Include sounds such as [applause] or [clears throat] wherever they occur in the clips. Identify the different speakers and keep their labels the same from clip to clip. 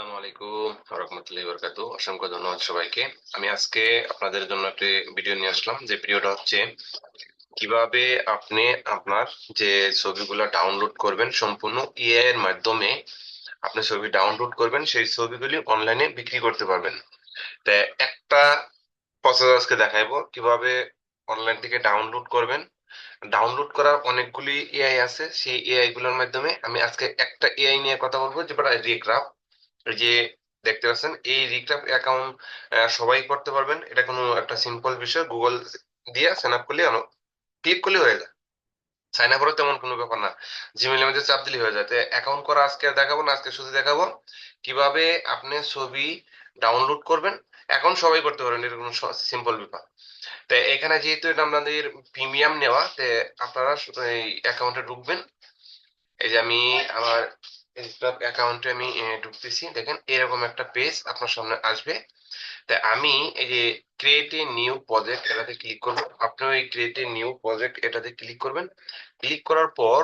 Speaker 1: আসসালামু আলাইকুম রহমতুল্লাহি বরকাতু অসংখ্য ধন্যবাদ সবাইকে। আমি আজকে আপনাদের জন্য একটি ভিডিও নিয়ে আসলাম। যে ভিডিওটা হচ্ছে, কীভাবে আপনি আপনার যে ছবিগুলো ডাউনলোড করবেন সম্পূর্ণ এআই এর মাধ্যমে আপনি ছবি ডাউনলোড করবেন, সেই ছবিগুলি অনলাইনে বিক্রি করতে পারবেন। তা একটা প্রসেস আজকে দেখাইবো, কীভাবে অনলাইন থেকে ডাউনলোড করবেন। ডাউনলোড করার অনেকগুলি এআই আছে। সেই এআই গুলোর মাধ্যমে আমি আজকে একটা এআই নিয়ে কথা বলব, যেটা রিগ্রাফ এই যে দেখতে পাচ্ছেন, এই রিগ্রাফ অ্যাকাউন্ট সবাই করতে পারবেন। এটা কোনো একটা সিম্পল বিষয়। গুগল দিয়ে সাইন আপ করলে ক্লিক করলে হয়ে যায়। সাইন আপেরও তেমন কোনো ব্যাপার না। জিমেলের মধ্যে চাপ দিলে হয়ে যায়। তো অ্যাকাউন্ট করা আজকে দেখাবো না, আজকে শুধু দেখাবো কীভাবে আপনি ছবি ডাউনলোড করবেন। এখন সবাই করতে এটা কোনো সিম্পল ব্যাপার। তো এখানে যেহেতু এটা আপনাদের প্রিমিয়াম নেওয়া, তো আপনারা এই অ্যাকাউন্টে ঢুকবেন। এই যে আমি আমার অ্যাকাউন্টে আমি ঢুকতেছি। দেখেন, এরকম একটা পেজ আপনার সামনে আসবে। তা আমি এই যে ক্রিয়েট এ নিউ প্রজেক্ট এটাতে ক্লিক করব। আপনিও এই ক্রিয়েট এ নিউ প্রজেক্ট এটাতে ক্লিক করবেন। ক্লিক করার পর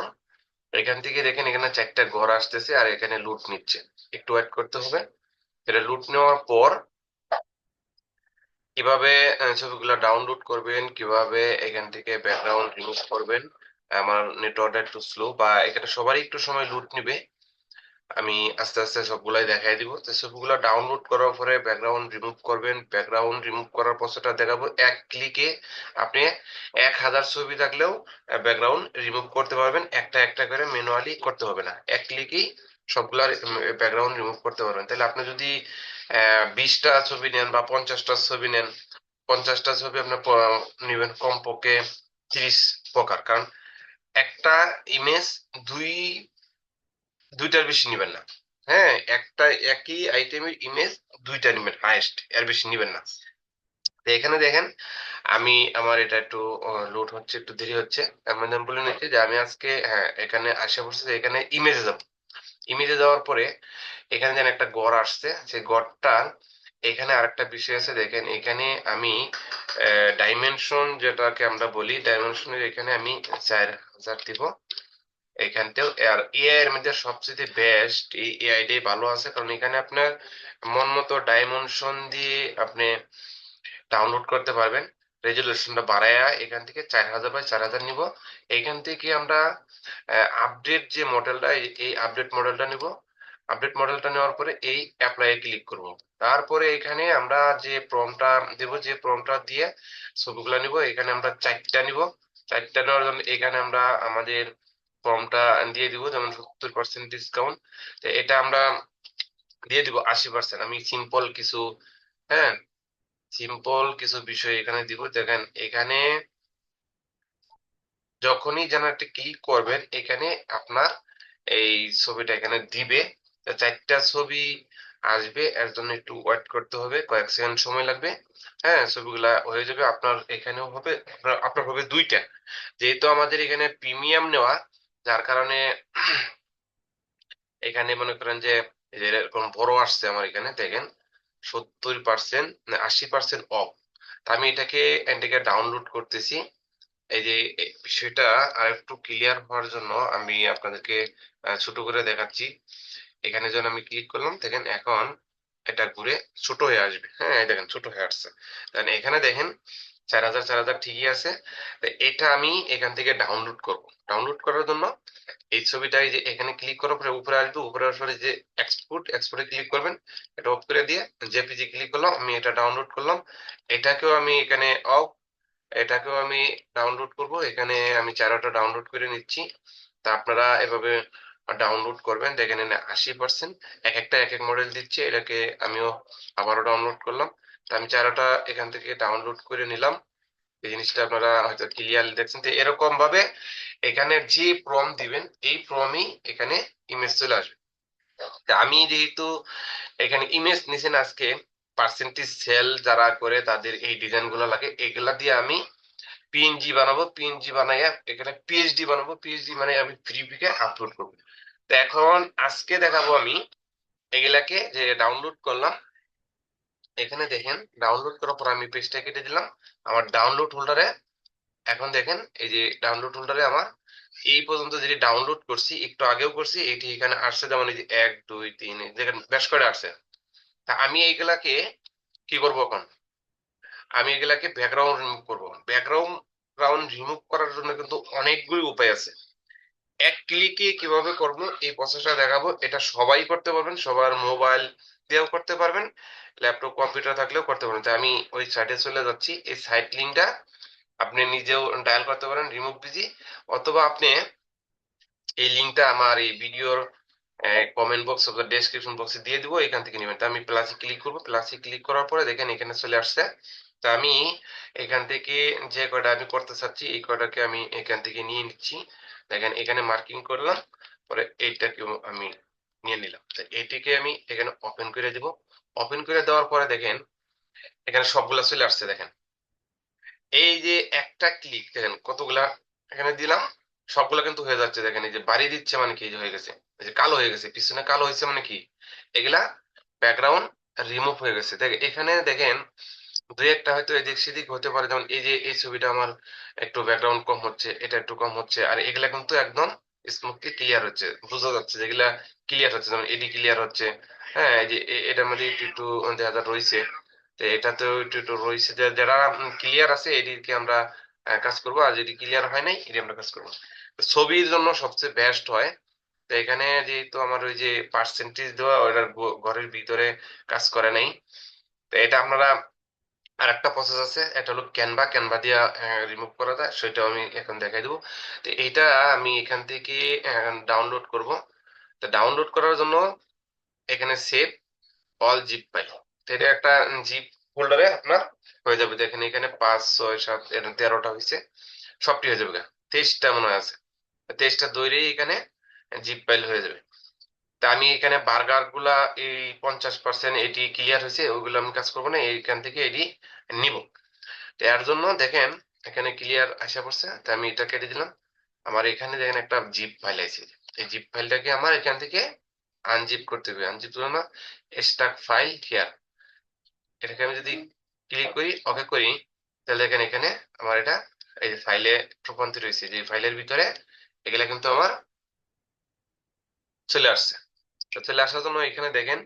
Speaker 1: এখান থেকে দেখেন, এখানে চারটা ঘর আসতেছে আর এখানে লুট নিচ্ছে। একটু ওয়েট করতে হবে। এটা লুট নেওয়ার পর কীভাবে ছবিগুলো ডাউনলোড করবেন, কীভাবে এখান থেকে ব্যাকগ্রাউন্ড রিমুভ করবেন, আমার নেটওয়ার্কটা একটু স্লো বা এখানে সবারই একটু সময় লুট নিবে। আমি আস্তে আস্তে সবগুলাই দেখাই দিব। তো ছবিগুলো ডাউনলোড করার পরে ব্যাকগ্রাউন্ড রিমুভ করবেন। ব্যাকগ্রাউন্ড রিমুভ করার পর সেটা দেখাবো। এক ক্লিকে আপনি এক হাজার ছবি থাকলেও ব্যাকগ্রাউন্ড রিমুভ করতে পারবেন। একটা একটা করে ম্যানুয়ালি করতে হবে না। এক ক্লিকেই সবগুলা ব্যাকগ্রাউন্ড রিমুভ করতে পারবেন। তাহলে আপনি যদি বিশটা ছবি নেন বা পঞ্চাশটা ছবি নেন, পঞ্চাশটা ছবি আপনি নিবেন কমপক্ষে তিরিশ প্রকার। কারণ একটা ইমেজ দুই দুইটার বেশি নিবেন না। হ্যাঁ একটা একই আইটেমের ইমেজ দুইটা নিবেন হাইয়েস্ট এর বেশি নিবেন না। এখানে দেখেন, আমি আমার এটা একটু লোড হচ্ছে, একটু দেরি হচ্ছে। আমি বলে নিচ্ছি যে আমি আজকে হ্যাঁ এখানে আসে পড়ছে যে এখানে ইমেজে যাব। ইমেজে যাওয়ার পরে এখানে যেন একটা গড় আসছে, সেই গড়টা এখানে আরেকটা বিষয় আছে, দেখেন, এখানে আমি ডাইমেনশন যেটাকে আমরা বলি ডাইমেনশনের এখানে আমি চার হাজার দিব। এখানতেও আর এআই এর মধ্যে সবচেয়ে বেস্ট এই এআইটাই ভালো আছে। কারণ এখানে আপনার মন মতো ডাইমেনশন দিয়ে আপনি ডাউনলোড করতে পারবেন। রেজলিউশনটা বাড়ায়া এখান থেকে চার হাজার বাই চার হাজার নিব। এখান থেকে আমরা আপডেট যে মডেলটা এই আপডেট মডেলটা নিব। আপডেট মডেলটা নেওয়ার পরে এই অ্যাপ্লাই এ ক্লিক করব। তারপরে এখানে আমরা যে প্রমটা দেব, যে প্রমটা দিয়ে ছবিগুলো নিব, এখানে আমরা চারটা নিব। চারটা নেওয়ার জন্য এখানে আমরা আমাদের ফর্মটা দিয়ে দিব, যেমন সত্তর পার্সেন্ট ডিসকাউন্ট তো এটা আমরা দিয়ে দিব আশি পার্সেন্ট আমি সিম্পল কিছু হ্যাঁ সিম্পল কিছু বিষয় এখানে দিব। দেখেন, এখানে যখনই যেন একটা ক্লিক করবেন, এখানে আপনার এই ছবিটা এখানে দিবে। চারটা ছবি আসবে, এর জন্য একটু ওয়েট করতে হবে, কয়েক সেকেন্ড সময় লাগবে। হ্যাঁ ছবিগুলা হয়ে যাবে, আপনার এখানেও হবে, আপনার হবে দুইটা। যেহেতু আমাদের এখানে প্রিমিয়াম নেওয়া যার কারণে [clears throat] এখানে মনে করেন যে এরকম বড় আসছে আমার এখানে, দেখেন, সত্তর পার্সেন্ট আশি পার্সেন্ট অফ তা আমি এটাকে এটাকে ডাউনলোড করতেছি। এই যে বিষয়টা আর একটু ক্লিয়ার হওয়ার জন্য আমি আপনাদেরকে ছোট করে দেখাচ্ছি। এখানে যখন আমি ক্লিক করলাম, দেখেন, এখন এটা ঘুরে ছোট হয়ে আসবে। হ্যাঁ দেখেন, ছোট হয়ে আসছে। তাহলে এখানে দেখেন চার হাজার চার হাজার ঠিকই আছে। তো এটা আমি এখান থেকে ডাউনলোড করব। ডাউনলোড করার জন্য এই ছবিটা এই যে এখানে ক্লিক করার পরে উপরে আসবে, উপরে পরে যে এক্সপোর্ট এক্সপোর্টে ক্লিক করবেন, এটা অফ করে দিয়ে জেপিজি ক্লিক করলাম, আমি এটা ডাউনলোড করলাম। এটাকেও আমি এখানে অফ এটাকেও আমি ডাউনলোড করব। এখানে আমি চারোটা ডাউনলোড করে নিচ্ছি। তা আপনারা এভাবে ডাউনলোড করবেন দেখেন এখানে আশি পার্সেন্ট এক একটা, এক এক মডেল দিচ্ছে, এটাকে আমিও আবারও ডাউনলোড করলাম। আমি চারোটা এখান থেকে ডাউনলোড করে নিলাম। এই জিনিসটা আপনারা হয়তো ক্লিয়ারলি দেখছেন তো এরকম ভাবে এখানে যে প্রম দিবেন, এই প্রমই এখানে ইমেজ চলে আসবে। আমি যেহেতু এখানে ইমেজ নিছেন আজকে পার্সেন্টেজ সেল যারা করে তাদের এই ডিজাইনগুলো লাগে, এগুলা দিয়ে আমি পিএনজি বানাবো। পিএনজি বানাইয়া এখানে পিএইচডি বানাবো। পিএইচডি মানে আমি ফ্রি পিকে আপলোড করব। তো এখন আজকে দেখাবো আমি এগুলাকে যে ডাউনলোড করলাম এখানে দেখেন ডাউনলোড করার পর আমি পেজটা কেটে দিলাম। আমার ডাউনলোড হোল্ডারে এখন দেখেন, এই যে ডাউনলোড হোল্ডারে আমার এই পর্যন্ত যেটি ডাউনলোড করছি, একটু আগেও করছি, এটি এখানে আসছে যেমন এই যে এক, দুই, তিন যেখানে বেশ করে আসছে। তা আমি এইগুলাকে কি করব এখন? আমি এগুলাকে ব্যাকগ্রাউন্ড রিমুভ করব। ব্যাকগ্রাউন্ড গ্রাউন্ড রিমুভ করার জন্য কিন্তু অনেকগুলি উপায় আছে। এক ক্লিকে কীভাবে করব, এই প্রসেসটা দেখাবো, এটা সবাই করতে পারবেন, সবার মোবাইল দিয়েও করতে পারবেন ল্যাপটপ কম্পিউটার থাকলেও করতে পারবেন। তো আমি ওই সাইটে চলে যাচ্ছি, এই সাইট লিঙ্কটা আপনি নিজেও ডায়াল করতে পারেন রিমুভ বিজি অথবা আপনি এই লিঙ্কটা আমার এই ভিডিওর কমেন্ট বক্স অথবা ডেসক্রিপশন বক্সে দিয়ে দিব, এখান থেকে নেবেন। তো আমি প্লাসে ক্লিক করব প্লাসে ক্লিক করার পরে দেখেন এখানে চলে আসছে। তো আমি এখান থেকে যে কয়টা আমি করতে চাচ্ছি, এই কয়টাকে আমি এখান থেকে নিয়ে নিচ্ছি। দেখেন, এখানে মার্কিং করলাম, পরে এইটাকে আমি নিয়ে নিলাম। এইটিকে আমি এখানে ওপেন করে দিব। ওপেন করে দেওয়ার পরে দেখেন, এখানে সবগুলা চলে আসছে, দেখেন। এই যে একটা ক্লিক দেখেন, কতগুলা এখানে দিলাম, সবগুলা কিন্তু হয়ে যাচ্ছে, দেখেন, এই যে বাড়ি দিচ্ছে মানে কি যে হয়ে গেছে। এই যে কালো হয়ে গেছে, পিছনে কালো হয়েছে মানে কি? এগুলা ব্যাকগ্রাউন্ড রিমুভ হয়ে গেছে। দেখ, এখানে দেখেন দুই একটা হয়তো এদিক সেদিক হতে পারে। যেমন এই যে এই ছবিটা আমার একটু ব্যাকগ্রাউন্ড কম হচ্ছে, এটা একটু কম হচ্ছে, আর এগুলা কিন্তু একদম স্মুথলি ক্লিয়ার হচ্ছে। বোঝা যাচ্ছে যেগুলা ক্লিয়ার হচ্ছে, যেমন এডি ক্লিয়ার হচ্ছে। হ্যাঁ এই যে এ- এটার মধ্যে একটু একটু দেখা রয়েছে। তো এটাতেও একটু একটু রয়েছে। যে যারা ক্লিয়ার আছে এদিকে আমরা কাজ করব। আর যদি ক্লিয়ার হয় নাই এটি আমরা কাজ করব ছবির জন্য সবচেয়ে বেস্ট হয়, তো এখানে যেহেতু আমার ওই যে পার্সেন্টেজ দেওয়া ওটার ঘরের ভিতরে কাজ করে নাই। তো এটা আপনারা আর একটা প্রসেস আছে, এটা হলো ক্যানভা ক্যানভা দিয়ে রিমুভ করা যায়, সেটাও আমি এখন দেখাই দেবো। তো এইটা আমি এখান থেকে ডাউনলোড করব। তো ডাউনলোড করার জন্য এখানে সেভ অল জিপ ফাইল তো এটা একটা জিপ ফোল্ডারে আপনার হয়ে যাবে। দেখেন এখানে পাঁচ, ছয়, সাত তেরোটা হয়েছে। সবটি হয়ে যাবে তেইশটা মনে হয় আছে। তেইশটা দৈরেই এখানে জিপ ফাইল হয়ে যাবে। আমি এখানে বার্গারগুলা এই পঞ্চাশ পার্সেন্ট এটি ক্লিয়ার হয়েছে, ওইগুলো আমি কাজ করব না, এইখান থেকে এটি নিব। এর জন্য দেখেন, এখানে ক্লিয়ার আসা পড়ছে, তা আমি এটা কেটে দিলাম। আমার এখানে দেখেন একটা জিপ ফাইল আছে। এই জিপ ফাইলটাকে আমার এখান থেকে আনজিপ করতে হবে। আনজিপ করব না স্টাক ফাইল হিয়ার এটাকে আমি যদি ক্লিক করি ওকে করি, তাহলে দেখেন এখানে আমার এটা, এই যে ফাইলে রূপান্তর হয়েছে। যে ফাইলের ভিতরে এগুলা কিন্তু আমার চলে আসছে। চলে আসার জন্য এখানে দেখেন,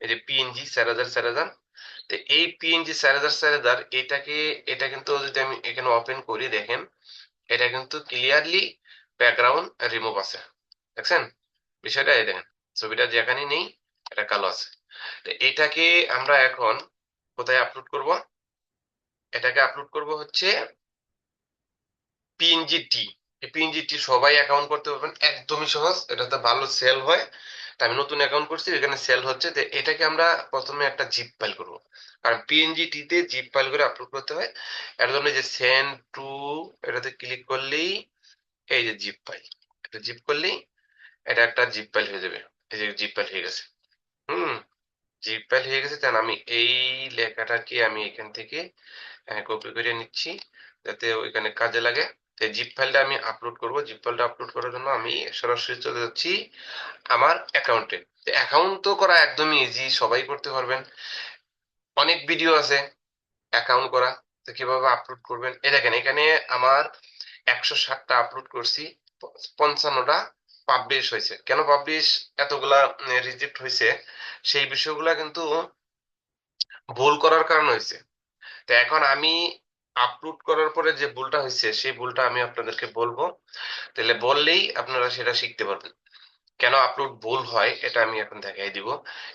Speaker 1: এই যে পিএনজি হাজার তো এই পিএনজি চার হাজার এটাকে, এটা কিন্তু যদি আমি এখানে ওপেন করি, দেখেন, এটা কিন্তু ক্লিয়ারলি ব্যাকগ্রাউন্ড রিমুভ আছে। দেখছেন? বিষয়টা এই দেখেন, ছবিটা যেখানে নেই, এটা কালো আছে। তো এটাকে আমরা এখন কোথায় আপলোড করব? এটাকে আপলোড করব হচ্ছে পিএনজি টি পিএনজি টি সবাই অ্যাকাউন্ট করতে পারবেন, একদমই সহজ, এটাতে ভালো সেল হয়। তা আমি নতুন অ্যাকাউন্ট করছি, এখানে সেল হচ্ছে তো এটাকে আমরা প্রথমে একটা জিপ ফাইল করব। কারণ পিএনজি টিতে জিপ ফাইল করে আপলোড করতে হয়। এর জন্য যে সেন্ড টু এটাতে ক্লিক করলেই এই যে জিপ ফাইল এটা জিপ করলেই এটা একটা জিপ ফাইল হয়ে যাবে। এই যে জিপ ফাইল হয়ে গেছে। হুম জিপ ফাইল হয়ে গেছে তাহলে আমি এই লেখাটাকে আমি এখান থেকে কপি করে নিচ্ছি, যাতে ওইখানে কাজে লাগে। তো জিপ ফাইলটা আমি আপলোড করব। জিপ ফাইলটা আপলোড করার জন্য আমি সরাসরি চলে যাচ্ছি আমার অ্যাকাউন্টে অ্যাকাউন্ট তো করা একদমই ইজি সবাই করতে পারবেন। অনেক ভিডিও আছে অ্যাকাউন্ট করা। তো কীভাবে আপলোড করবেন? এই দেখেন, এখানে আমার একশো ষাটটা আপলোড করছি, পঞ্চান্নটা পাবলিশ হয়েছে। কেন পাবলিশ এতগুলা রিজেক্ট হয়েছে। সেই বিষয়গুলা কিন্তু ভুল করার কারণ হয়েছে। তো এখন আমি আপলোড করার পরে যে ভুলটা হয়েছে, সেই ভুলটা আমি আপনাদেরকে বলব। তাহলে বললেই আপনারা সেটা শিখতে পারবেন। কেন আপলোড ভুল হয়, এটা আমি এখন দেখাই দিব।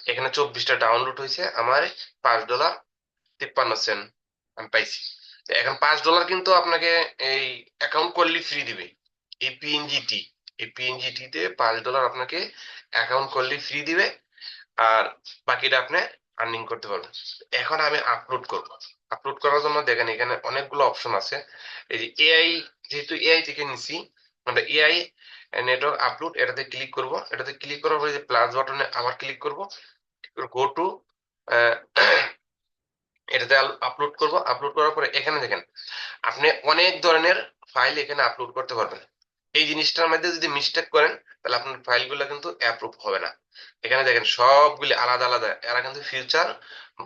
Speaker 1: এখানে চব্বিশটা ডাউনলোড হয়েছে। আমার পাঁচ ডলার তিপ্পান্ন সেন্ট আমি পাইছি। এখন পাঁচ ডলার কিন্তু আপনাকে এই অ্যাকাউন্ট করলে ফ্রি দিবে। এই পিএনজিটি এই পিএনজিটি তে পাঁচ ডলার আপনাকে অ্যাকাউন্ট করলে ফ্রি দিবে। আর বাকিটা আপনি আর্নিং করতে পারবেন। এখন আমি আপলোড করব। আপলোড করার জন্য দেখেন এখানে অনেকগুলো অপশন আছে। এই যে এআই যেহেতু এআই থেকে নিছি, আমরা এআই নেটওয়ার্ক আপলোড এটাতে ক্লিক করব। এটাতে ক্লিক করার পরে যে প্লাস বাটনে আবার ক্লিক করব। গো টু এটাতে আপলোড করব। আপলোড করার পরে এখানে দেখেন, আপনি অনেক ধরনের ফাইল এখানে আপলোড করতে পারবেন। এই জিনিসটার মধ্যে যদি মিস্টেক করেন, তাহলে আপনার ফাইলগুলো কিন্তু অ্যাপ্রুভ হবে না। এখানে দেখেন সবগুলি আলাদা আলাদা, এরা কিন্তু ফিউচার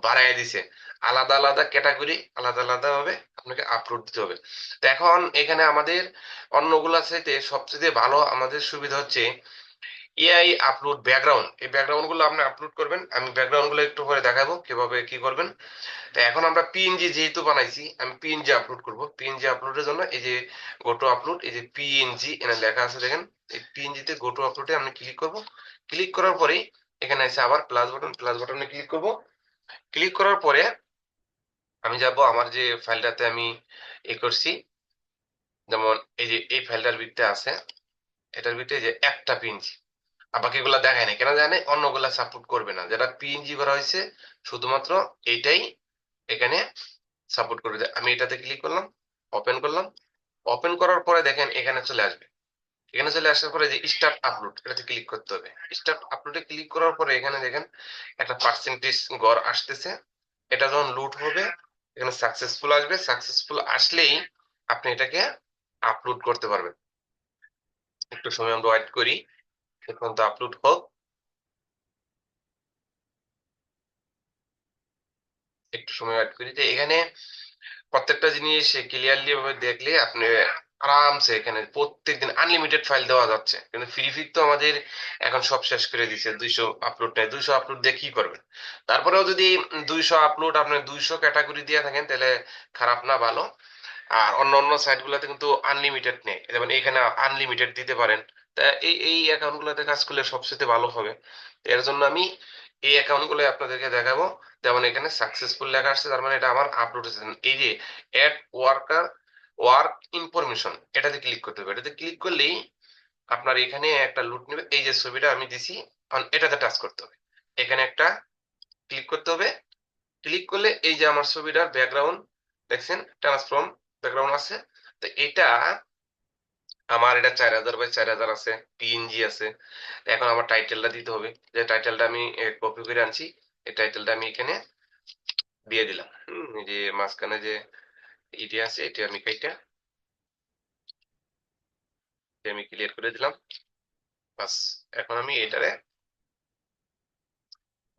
Speaker 1: বাড়াই দিছে। আলাদা আলাদা ক্যাটাগরি আলাদা আলাদা ভাবে আপনাকে আপলোড দিতে হবে। এখন এখানে আমাদের অন্যগুলা চাইতে সবচেয়ে ভালো আমাদের সুবিধা হচ্ছে এআই আপলোড ব্যাকগ্রাউন্ড এই ব্যাকগ্রাউন্ডগুলো আপনি আপলোড করবেন, আমি ব্যাকগ্রাউন্ডগুলো একটু পরে দেখাবো কীভাবে কি করবেন। তো এখন আমরা পিএনজি যেহেতু বানাইছি, আমি পিএনজি আপলোড করব। পিএনজি আপলোডের জন্য এই যে গোটো আপলোড এই যে পিএনজি এখানে লেখা আছে দেখেন। এই পিএনজি তে গোটো আপলোডে আমি ক্লিক করব। ক্লিক করার পরেই এখানে আছে আবার প্লাস বাটন প্লাস বাটনে ক্লিক করব। ক্লিক করার পরে আমি যাব আমার যে ফাইলটাতে আমি এ করছি। যেমন এই যে এই ফাইলটার ভিতরে আছে, এটার ভিতরে যে একটা পিএনজি বাকিগুলা দেখায় না কেন জানে অন্যগুলা সাপোর্ট করবে না। যেটা পিএনজি করা হয়েছে, শুধুমাত্র এইটাই এখানে সাপোর্ট করবে। আমি এটাতে ক্লিক করলাম ওপেন করলাম। ওপেন করার পরে দেখেন এখানে চলে আসবে। এখানে চলে আসার পরে যে স্টার্ট আপলোড এটাতে ক্লিক করতে হবে। স্টার্ট আপলোডে ক্লিক করার পরে এখানে দেখেন একটা পার্সেন্টেজ গড় আসতেছে। এটা যখন লুট হবে, এখানে সাকসেসফুল আসবে। সাকসেসফুল আসলেই আপনি এটাকে আপলোড করতে পারবেন। একটু সময় আমরা ওয়েট করি। এখন তো আপলোড হোক একটু সময় ওয়েট করি। যে এখানে প্রত্যেকটা জিনিস ক্লিয়ারলি ভাবে দেখলে আপনি আরামসে এখানে প্রত্যেকদিন আনলিমিটেড ফাইল দেওয়া যাচ্ছে। কিন্তু ফ্রি ফিক তো আমাদের এখন সব শেষ করে দিছে। দুইশো আপলোড নেই। দুইশো আপলোড দিয়ে কি করবেন? তারপরেও যদি দুইশো আপলোড আপনার দুইশো ক্যাটাগরি দিয়ে থাকেন, তাহলে খারাপ না, ভালো। আর অন্য অন্য সাইট গুলাতে কিন্তু আনলিমিটেড নেই। যেমন এখানে আনলিমিটেড দিতে পারেন। এই এই অ্যাকাউন্টগুলোতে কাজ করলে সবচেয়ে ভালো হবে। এর জন্য আমি এই অ্যাকাউন্টগুলো আপনাদেরকে দেখাবো। যেমন এখানে সাকসেসফুল লেখা আসছে, তার মানে এটা আমার আপলোড হয়েছে। এই যে অ্যাড ওয়ার্কার ওয়ার্ক ইনফরমেশন এটাতে ক্লিক করতে হবে। এটাতে ক্লিক করলেই আপনার এখানে একটা লুট নেবে। এই যে ছবিটা আমি দিছি এটাতে টাচ করতে হবে। এখানে একটা ক্লিক করতে হবে। ক্লিক করলে এই যে আমার ছবিটার ব্যাকগ্রাউন্ড দেখছেন? ট্রান্সফর্ম ব্যাকগ্রাউন্ড আছে। তো এটা আমার এটা চার হাজার বাই চার হাজার আছে পিএনজি আছে। এখন আমার টাইটেলটা দিতে হবে। যে টাইটেলটা আমি কপি করে আনছি, এই টাইটেলটা আমি এখানে দিয়ে দিলাম। যে মাঝখানে যে ইটি আছে, এটা আমি কাইটা আমি ক্লিয়ার করে দিলাম। বাস, এখন আমি এটারে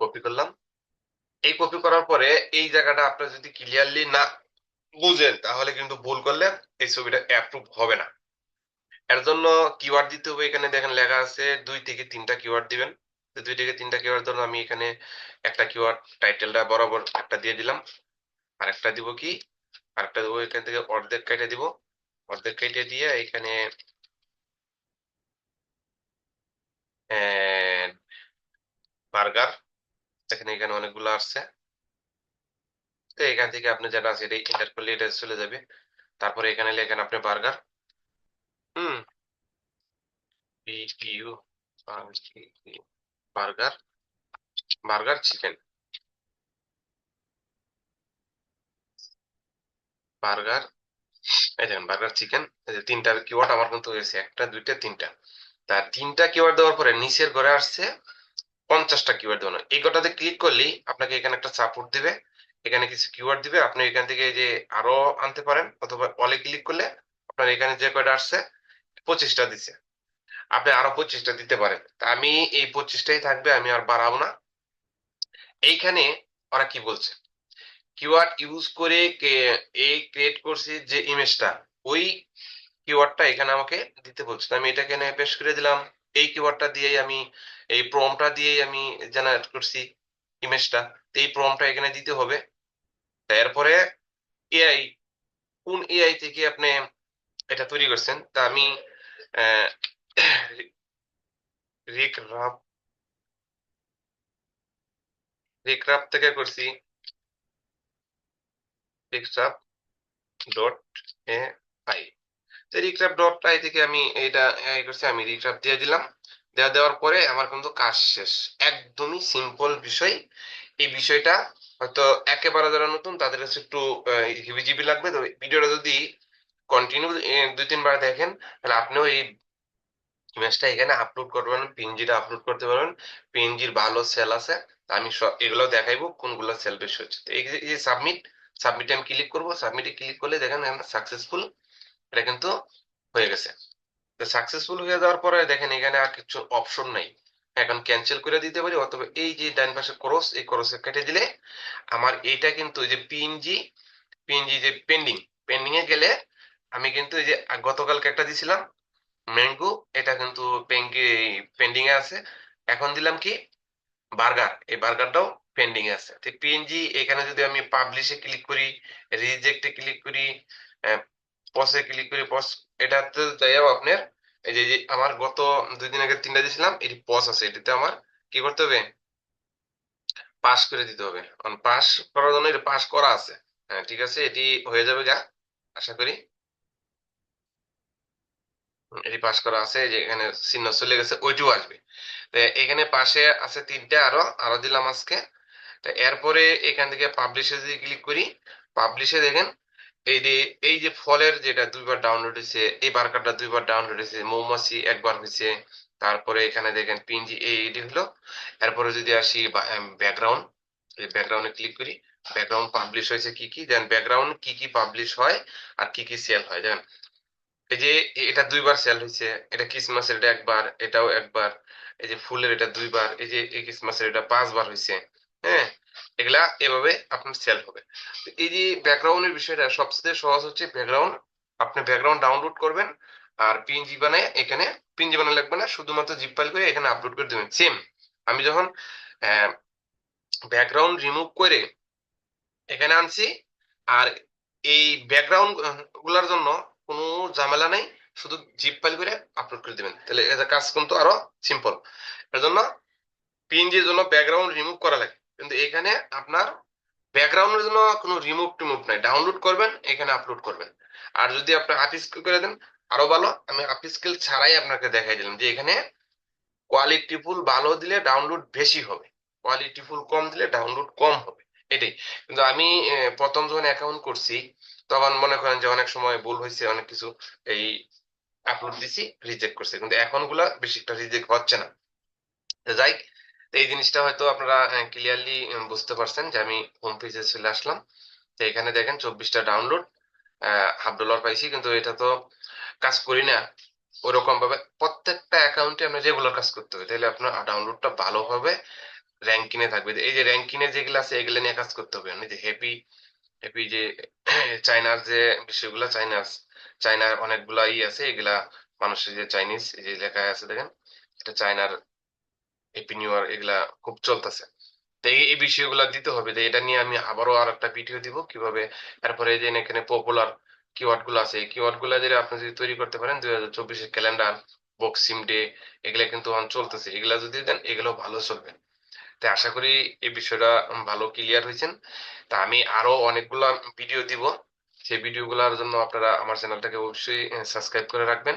Speaker 1: কপি করলাম। এই কপি করার পরে এই জায়গাটা আপনার যদি ক্লিয়ারলি না বুঝেন, তাহলে কিন্তু ভুল করলে এই ছবিটা অ্যাপ্রুভ হবে না। এর জন্য কিওয়ার্ড দিতে হবে। এখানে দেখেন লেখা আছে দুই থেকে তিনটা কিওয়ার্ড দিবেন। দুই থেকে তিনটা কিওয়ার্ড ধরুন আমি এখানে একটা কিওয়ার্ড টাইটেলটা বরাবর একটা দিয়ে দিলাম। আর একটা দিব কি? আরেকটা দেবো এখান থেকে অর্ধেক কেটে দিব। অর্ধেক কেটে দিয়ে এখানে বার্গার এখানে এখানে অনেকগুলো আসছে। তো এখান থেকে আপনি যেটা আছে, এটা এন্টার করলে এটা চলে যাবে। তারপরে এখানে লেখেন আপনি burger burger burger chicken burger এই দেখেন বার্গার চিকেন তিনটার কিওয়ার্ড আমার কিন্তু হয়েছে, একটা, দুইটা, তিনটা। তার তিনটা কিওয়ার্ড দেওয়ার পরে নিচের ঘরে আসছে পঞ্চাশটা কিওয়ার্ড দেওয়ানো। এই কটাতে ক্লিক করলেই আপনাকে এখানে একটা সাপোর্ট দিবে। এখানে কিছু কিওয়ার্ড দিবে। আপনি এখান থেকে যে আরও আনতে পারেন, অথবা অলে ক্লিক করলে আপনার এখানে যে কয়টা আসছে পঁচিশটা দিছে। আপনি আরও পঁচিশটা দিতে পারেন। তা আমি এই পঁচিশটাই থাকবে, আমি আর বাড়াবো না। এইখানে ওরা কি বলছে? কিওয়ার্ড ইউজ করে এই ক্রিয়েট করছি যে ইমেজটা, ওই কিওয়ার্ডটা এখানে আমাকে দিতে বলছে। আমি এটা এখানে পেশ করে দিলাম। এই কিওয়ার্ডটা দিয়েই আমি, এই প্রমটা দিয়েই আমি জেনারেট করছি ইমেজটা। এই প্রমটা এখানে দিতে হবে। তারপরে এআই, কোন এআই থেকে আপনি এটা তৈরি করছেন? তা আমি রিক রাপ রিক রাপ থেকে করছি। Recraft dot A I. তো রিকরাপ ডট আই থেকে আমি এটা এই করছি, আমি রিকরাপ দিয়ে দিলাম। দেওয়া দেওয়ার পরে আমার কিন্তু কাজ শেষ। একদমই সিম্পল বিষয়। এই বিষয়টা হয়তো একেবারে যারা নতুন, তাদের কাছে একটু হিবিজিবি লাগবে। তো ভিডিওটা যদি কন্টিনিউ দুই তিনবার দেখেন, তাহলে আপনিও এই ইমেজটা এখানে আপলোড করতে পারবেন পিএনজিটা আপলোড করতে পারবেন পিএনজির ভালো সেল আছে আমি এগুলো দেখাইবো, কোনগুলো সেল বেশি হচ্ছে। এই যে- সাবমিট সাবমিটে আমি ক্লিক করব সাবমিটে ক্লিক করলে দেখেন সাকসেসফুল এটা কিন্তু হয়ে গেছে। তো সাকসেসফুল হয়ে যাওয়ার পরে দেখেন এখানে আর কিছু অপশন নাই। এখন ক্যান্সেল করে দিতে পারি, অথবা এই যে ডান পাশে ক্রস এই ক্রসে কেটে দিলে আমার এইটা কিন্তু যে পিএনজি পিএনজি যে পেন্ডিং পেন্ডিং এ গেলে আমি কিন্তু এই যে গতকালকে একটা দিছিলাম, ম্যাঙ্গো, এটা কিন্তু পেন্ডিং এ আছে। এখন দিলাম কি? বার্গার। এই বার্গারটাও পেন্ডিং এ আছে। তো পিএনজি, এখানে যদি আমি পাবলিশে ক্লিক করি, রিজেক্টে ক্লিক করি পসে ক্লিক করি, পস, এটাতে যাইও আপনার, এই যে যে, আমার গত দুই দিন আগে তিনটা দিয়েছিলাম এটি পস আছে, এটিতে আমার কি করতে হবে? পাস করে দিতে হবে। কারণ পাস করার জন্য এটা পাস করা আছে। হ্যাঁ ঠিক আছে, এটি হয়ে যাবে গা, আশা করি। এটি করা আছে যে এখানে চিহ্ন চলে গেছে ওইটিও আসবে। এখানে পাশে আছে তিনটে আরও আরও দিলাম আজকে। এরপরে এখান থেকে পাবলিশে যদি ক্লিক করি পাবলিশে দেখেন, এই যে এই যে ফলের যেটা দুইবার ডাউনলোড হয়েছে, এই বার্গারটা দুইবার ডাউনলোড হয়েছে, মৌমাছি একবার হয়েছে, তারপরে এখানে দেখেন পিনজি, এই এটি হলো। এরপরে যদি আসি ব্যাকগ্রাউন্ড এই ব্যাকগ্রাউন্ডে ক্লিক করি ব্যাকগ্রাউন্ড পাবলিশ হয়েছে কি কি দেন ব্যাকগ্রাউন্ড কি কি পাবলিশ হয়, আর কি কি সেল হয় এই যে এটা দুইবার সেল হয়েছে এটা ক্রিসমাসের এটা একবার, এটাও একবার, এই যে ফুলের এটা দুইবার, এই যে এই ক্রিসমাসের এটা পাঁচবার হয়েছে হ্যাঁ? এগুলা এভাবে আপনার সেল হবে। এই যে ব্যাকগ্রাউন্ডের বিষয়টা, সবচেয়ে সহজ হচ্ছে ব্যাকগ্রাউন্ড আপনি ব্যাকগ্রাউন্ড ডাউনলোড করবেন, আর পিএনজি বানায় এখানে পিএনজি বানানো লাগবে না, শুধুমাত্র জিপ ফাইল করে এখানে আপলোড করে দেবেন সেম আমি যখন ব্যাকগ্রাউন্ড রিমুভ করে এখানে আনছি, আর এই ব্যাকগ্রাউন্ডগুলার জন্য কোনো ঝামেলা নেই, শুধু জিপ ফাইল করে আপলোড করে দিবেন। তাহলে এটা কাজ কিন্তু আরও সিম্পল এর জন্য পিএনজির জন্য ব্যাকগ্রাউন্ড রিমুভ করা লাগে। কিন্তু এখানে আপনার ব্যাকগ্রাউন্ডের জন্য কোনো রিমুভ টিমুভ নাই। ডাউনলোড করবেন, এখানে আপলোড করবেন। আর যদি আপনি আপ স্কেল করে দেন, আরও ভালো। আমি আপ স্কেল ছাড়াই আপনাকে দেখাই দিলাম যে এখানে কোয়ালিটি ফুল ভালো দিলে ডাউনলোড বেশি হবে। কোয়ালিটি ফুল কম দিলে ডাউনলোড কম হবে। এটাই। কিন্তু আমি প্রথম যখন অ্যাকাউন্ট করছি তখন মনে করেন যে অনেক সময় ভুল হয়েছে, অনেক কিছু এই আপলোড দিছি রিজেক্ট করছে। কিন্তু এখনগুলা বেশি একটা রিজেক্ট হচ্ছে না। যাই এই জিনিসটা হয়তো আপনারা ক্লিয়ারলি বুঝতে পারছেন যে আমি হোম পেজে চলে আসলাম। তো এখানে দেখেন চব্বিশটা ডাউনলোড হাফ ডলার পাইছি। কিন্তু এটা তো কাজ করি না। ওরকম ভাবে প্রত্যেকটা অ্যাকাউন্টে আমরা রেগুলার কাজ করতে হবে তাহলে আপনার ডাউনলোডটা ভালো হবে র্যাঙ্কিনে থাকবে। এই যে র্যাঙ্কিনে যেগুলো আছে, এগুলো নিয়ে কাজ করতে হবে। যে হ্যাপি হ্যাপি যে চাইনার যে বিষয়গুলো চাইনার চাইনার অনেকগুলা আছে, এগুলা মানুষের যে চাইনিজ এই যে লেখা আছে দেখেন, এটা এগুলা খুব চলতেছে। তো এই এই বিষয়গুলো দিতে হবে। যে এটা নিয়ে আমি আবারও আর একটা ভিডিও দিব, কীভাবে তারপরে যে এখানে পপুলার কিওয়ার্ডগুলো আছে, এই কিওয়ার্ডগুলো যদি আপনি যদি তৈরি করতে পারেন, দুই হাজার চব্বিশের ক্যালেন্ডার বক্সিং ডে এগুলা কিন্তু চলতেছে। এগুলা যদি দেন, এগুলো ভালো চলবে। তো আশা করি এই বিষয়টা ভালো ক্লিয়ার হয়েছেন। তা আমি আরও অনেকগুলা ভিডিও দিব। সেই ভিডিওগুলোর জন্য আপনারা আমার চ্যানেলটাকে অবশ্যই সাবস্ক্রাইব করে রাখবেন।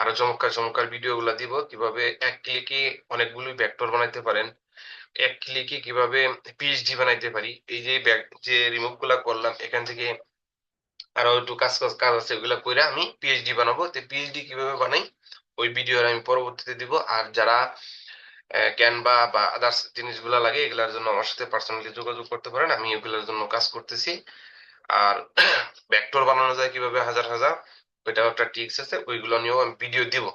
Speaker 1: আরও চমৎকার চমৎকার ভিডিওগুলো দিব। কীভাবে এক ক্লিকে অনেকগুলো ভেক্টর বানাইতে পারেন। এক ক্লিকে কীভাবে পিএইচডি বানাইতে পারি। এই যে যে রিমুভগুলা করলাম, এখান থেকে আরও একটু কাজ কাজ কাজ আছে ওগুলা করে আমি পিএইচডি বানাবো। তো পিএইচডি কীভাবে বানাই, ওই ভিডিও আমি পরবর্তীতে দিব। আর যারা ক্যানভা বা আদার্স জিনিসগুলা লাগে, এগুলার জন্য আমার সাথে পার্সোনালি যোগাযোগ করতে পারেন। আমি এগুলোর জন্য কাজ করতেছি। আর [clears throat] ভেক্টর বানানো যায় কীভাবে? হাজার হাজার। ওইটাও একটা টিপস আছে। ওইগুলো নিয়েও আমি ভিডিও দিব।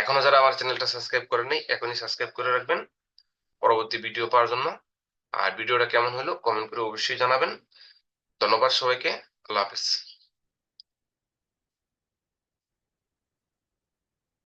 Speaker 1: এখনও যারা আমার চ্যানেলটা সাবস্ক্রাইব করেন নাই, এখনই সাবস্ক্রাইব করে রাখবেন পরবর্তী ভিডিও পাওয়ার জন্য। আর ভিডিওটা কেমন হলো কমেন্ট করে অবশ্যই জানাবেন। ধন্যবাদ সবাইকে। আল্লাহ হাফেজ।